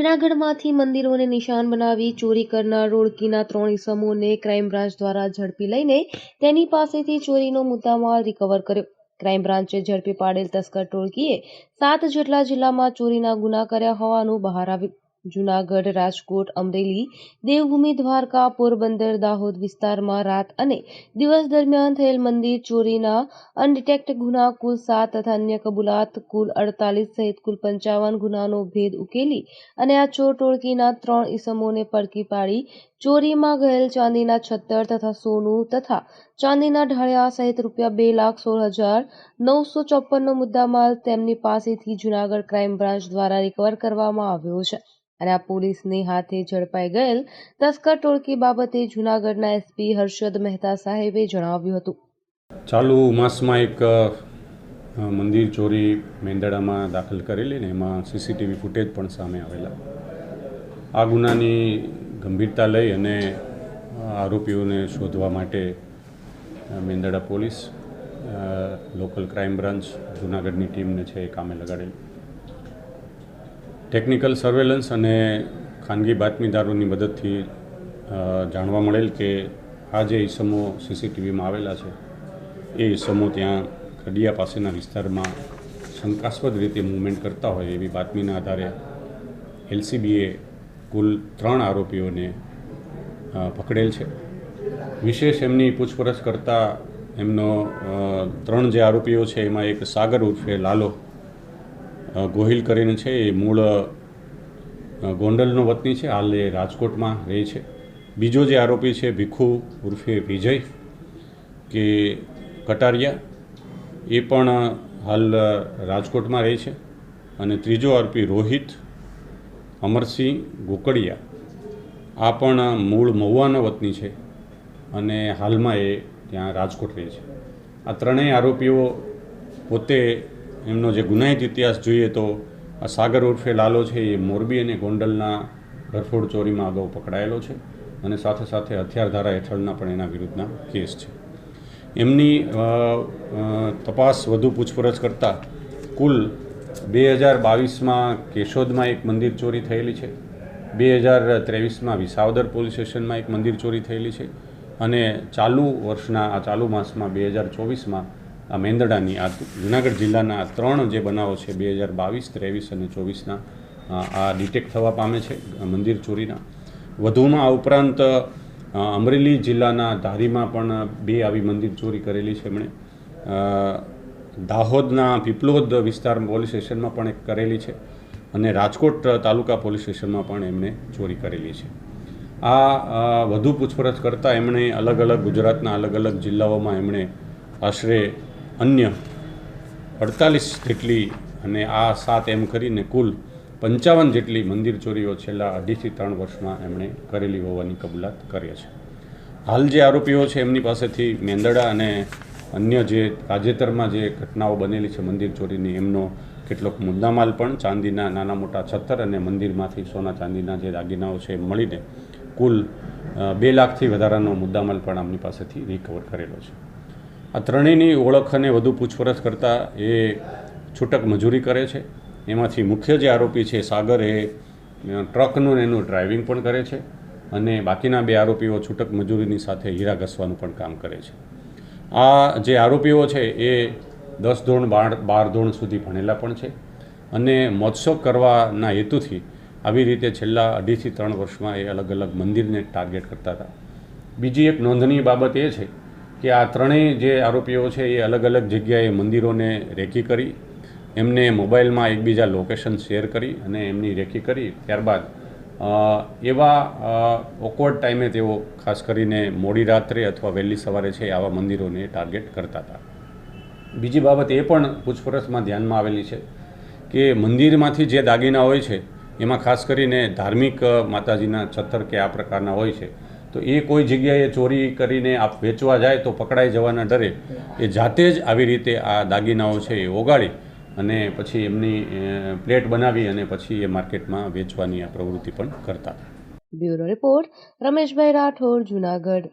જૂનાગઢમાંથી મંદિરોને નિશાન બનાવી ચોરી કરનાર રોડકીના ત્રણ ઇસમોને ક્રાઇમ બ્રાન્ચ દ્વારા ઝડપી લઈને તેની પાસેથી ચોરીનો મુદ્દામાલ રિકવર કર્યો. ક્રાઇમ બ્રાન્ચે ઝડપી પાડેલ તસ્કર ટોળકીએ સાત જેટલા જિલ્લામાં ચોરીના ગુના કર્યા હોવાનું બહાર આવ્યું. જૂનાગઢ, રાજકોટ, અમરેલી, દેવભૂમિ, દ્વારકા, પોરબંદર, દાહોદ વિસ્તારમાં રાત અને દિવસ દરમિયાન થયેલ મંદિર, ચોરીના અનડિટેક્ટ ગુના, કુલ સાત તથા અન્ય કબૂલાત, કુલ અડતાલીસ સહિત કુલ પંચાવન ગુનાનો ભેદ ઉકેલી અને આ ચોર ટોળકીના ત્રણ ઇસમોને પડકી પાડી ચોરીમાં ગયેલ ચાંદીના છત્તર તથા સોનું તથા ચાંદીના ઢાળિયા સહિત રૂપિયા બે લાખ સોળ હજાર નવસો ચોપનનો મુદ્દામાલ તેમની પાસેથી જૂનાગઢ ક્રાઇમ બ્રાન્ચ દ્વારા રિકવર કરવામાં આવ્યો છે. અને આ પોલીસની હાથે ઝડપાઈ ગયેલ તસ્કર ટોળકી બાબતે જૂનાગઢના એસપી હર્ષદ મહેતા સાહેબે જણાવ્યું હતું. ચાલુ માસમાં એક મંદિર ચોરી મેંદડામાં દાખલ કરેલી ને એમાં સીસીટીવી ફૂટેજ પણ સામે આવેલા. આ ગુનાની ગંભીરતા લઈ અને આરોપીઓને શોધવા માટે Mendarda police local crime branch, જૂનાગઢની ટીમને છે એ કામે લગાડેલી. ટેકનિકલ સર્વેલન્સ અને ખાનગી બાતમીદારોની મદદથી જાણવા મળેલ કે આ જે ઈસમો સીસીટીવીમાં આવેલા છે, એ ઈસમો ત્યાં કડિયા પાસેના વિસ્તારમાં શંકાસ્પદ રીતે મૂવમેન્ટ કરતા હોય એવી બાતમીના આધારે એલસીબીએ કુલ ત્રણ આરોપીઓને પકડેલ છે. વિશેષ એમની પૂછપરછ કરતાં એમનો ત્રણ જે આરોપીઓ છે, એમાં એક સાગર ઉર્ફે લાલો ગોહિલ કરીને છે. એ મૂળ ગોંડલનો વતની છે. હાલ એ રાજકોટમાં રહે છે. બીજો જે આરોપી છે, ભીખુ ઉર્ફે વિજય, કે કટારિયા, એ પણ હાલ રાજકોટમાં રહે છે. અને ત્રીજો આરોપી રોહિત અમરસિંહ ગોકડિયા. આ પણ મૂળ મહુવાના વતની છે અને હાલમાં એ ત્યાં રાજકોટ રહે છે. આ ત્રણેય આરોપીઓ પોતે એમનો જે ગુનાહિત ઇતિહાસ જોઈએ તો આ સાગર ઉર્ફે લાલો છે એ મોરબી અને ગોંડલના ઘરફોડ ચોરીમાં અગાઉ પકડાયેલો છે અને સાથે સાથે હથિયારધારા હેઠળના પણ એના વિરુદ્ધના કેસ છે. એમની તપાસ વધુ પૂછપરછ કરતાં કુલ બે હજાર બાવીસમાં કેશોદમાં એક મંદિર ચોરી થયેલી છે. બે હજાર ત્રેવીસમાં વિસાવદર પોલીસ સ્ટેશનમાં એક મંદિર ચોરી થયેલી છે. અને ચાલુ વર્ષના, આ ચાલુ માસમાં બે હજાર ચોવીસમાં આ મેંદડાની, આ જુનાગઢ જિલ્લાના ત્રણ જે બનાવો છે, બે હજાર બાવીસ ત્રેવીસ અને ચોવીસના આ ડિટેક્ટ થવા પામે છે મંદિર ચોરીના. વધુમાં આ ઉપરાંત અમરેલી જિલ્લાના ધારીમાં પણ બે આવી મંદિર ચોરી કરેલી છે એમણે. દાહોદના પીપલોદ વિસ્તાર પોલીસ સ્ટેશનમાં પણ એક કરેલી છે અને રાજકોટ તાલુકા પોલીસ સ્ટેશનમાં પણ એમણે ચોરી કરેલી છે. આ વધુ પૂછપરછ કરતાં એમણે અલગ અલગ ગુજરાતના અલગ અલગ જિલ્લાઓમાં એમણે આશરે અન્ય અડતાલીસ જેટલી અને આ સાત એમ કરીને કુલ પંચાવન જેટલી મંદિર ચોરીઓ છેલ્લા અઢીથી ત્રણ વર્ષમાં એમણે કરેલી હોવાની કબૂલાત કરી છે. હાલ જે આરોપીઓ છે એમની પાસેથી મેંદડા અને અન્ય જે તાજેતરમાં જે ઘટનાઓ બનેલી છે મંદિર ચોરીની, એમનો કેટલોક મુદ્દામાલ પણ ચાંદીના, નાના મોટા છત્તર અને મંદિરમાંથી સોના ચાંદીના જે દાગીનાઓ છે મળીને કુલ બે લાખથી વધારાનો મુદ્દામાલ પણ આમની પાસેથી રિકવર કરેલો છે. આ ત્રણેયની ઓળખ અને વધુ પૂછપરછ કરતાં એ છૂટક મજૂરી કરે છે. એમાંથી મુખ્ય જે આરોપી છે સાગર એ ટ્રકનું એનું ડ્રાઇવિંગ પણ કરે છે અને બાકીના બે આરોપીઓ છૂટક મજૂરીની સાથે હીરા ઘસવાનું પણ કામ કરે છે. આ જે આરોપીઓ છે એ દસ ધોરણ, બાર બાર ધોરણ સુધી ભણેલા પણ છે અને મહોત્સવ કરવાના હેતુથી આવી રીતે છેલ્લા અઢીથી ત્રણ વર્ષમાં એ અલગ અલગ મંદિરને ટાર્ગેટ કરતા હતા. બીજી એક નોંધનીય બાબત એ છે કે આ ત્રણેય જે આરોપીઓ છે એ અલગ અલગ જગ્યાએ મંદિરોને રેકી કરી, એમને મોબાઈલમાં એકબીજા લોકેશન શેર કરી અને એમની રેકી કરી, ત્યારબાદ એવા ઓકવર્ડ ટાઈમે તેઓ ખાસ કરીને મોડી રાત્રે અથવા વહેલી સવારે છે આવા મંદિરોને ટાર્ગેટ કરતા હતા. બીજી બાબત એ પણ પૂછપરછમાં ધ્યાનમાં આવેલી છે કે મંદિરમાંથી જે દાગીના હોય છે, એમાં ખાસ કરીને ધાર્મિક માતાજીના છત્તર કે આ પ્રકારના હોય છે, તો એ કોઈ જગ્યાએ ચોરી કરીને આપ વેચવા જાય તો પકડાઈ જવાના ડરે એ જાતે જ આવી રીતે આ દાગીનાઓ છે એ ઓગાળી અને પછી એમની પ્લેટ બનાવી અને પછી એ માર્કેટમાં વેચવાની આ પ્રવૃત્તિ પણ કરતા બ્યુરો રિપોર્ટ, રમેશભાઈ રાઠોડ, જૂનાગઢ.